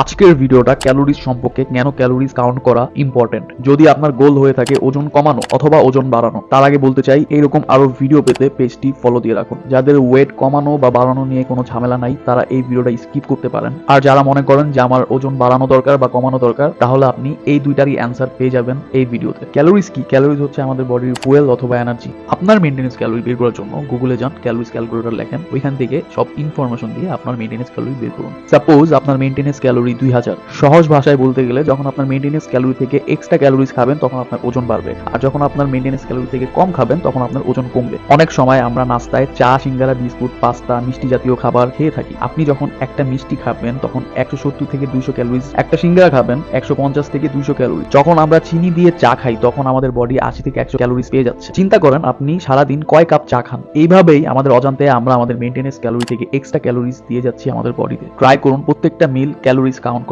আজকের ভিডিওটা ক্যালোরিজ সম্পর্কে কেন ক্যালোরিজ কাউন্ট করা ইম্পর্টেন্ট যদি আপনার গোল হয়ে থাকে ওজন কমানো অথবা ওজন বাড়ানো, তার আগে বলতে চাই, এইরকম আরও ভিডিও পেতে পেজটি ফলো দিয়ে রাখুন। যাদের ওয়েট কমানো বা বাড়ানো নিয়ে কোনো ঝামেলা নাই, তারা এই ভিডিওটা স্কিপ করতে পারেন। আর যারা মনে করেন যে আমার ওজন বাড়ানো দরকার বা কমানো দরকার, তাহলে আপনি এই দুইটারই অ্যান্সার পেয়ে যাবেন এই ভিডিওতে ক্যালোরিজ কি? ক্যালোরিজ হচ্ছে আমাদের বডির ফুয়েল অথবা এনার্জি আপনার মেনটেন্স ক্যালোরি বের করার জন্য গুগলে যান ক্যালোরিজ ক্যালকুলেটর লেখেন। ওইখান থেকে সব ইনফরমেশন দিয়ে আপনার মেনটেন্স ক্যালোরি বের করুন। সাপোজ আপনার মেনটেন্স ক্যালোরি দুই হাজার। সহজ ভাষায় বলতে গেলে যখন আপনার মেনটেন্স ক্যালোরি থেকে এক্সট্রা ক্যালোরিজ খাবেন, তখন আপনার ওজন বাড়বে। আর যখন আপনার মেনটেন্স ক্যালোরি থেকে কম খাবেন, তখন আপনার ওজন কমবে। অনেক সময় আমরা নাস্তায় চা, সিঙ্গারা, বিস্কুট, পাস্তা, মিষ্টি জাতীয় খাবার খেয়ে থাকি। আপনি যখন একটা মিষ্টি খাবেন, তখন একশো সত্তর থেকে দুইশো ক্যালোরিজ, একটা সিঙ্গারা খাবেন, একশো পঞ্চাশ থেকে দুইশো ক্যালোরি যখন আমরা চিনি দিয়ে চা খাই, তখন আমাদের বডি আশি থেকে একশো ক্যালোরিজ পেয়ে যাচ্ছে। চিন্তা করেন, আপনি সারাদিন কয় কাপ চা খান? এইভাবেই আমাদের অজান্তে আমরা আমাদের মেনটেন্স ক্যালোরি থেকে এক্সট্রা ক্যালোরিজ দিয়ে যাচ্ছি আমাদের বডিতে। ট্রাই করুন, প্রত্যেকটা মিল ক্যালোরিজ কাউন্ট করা।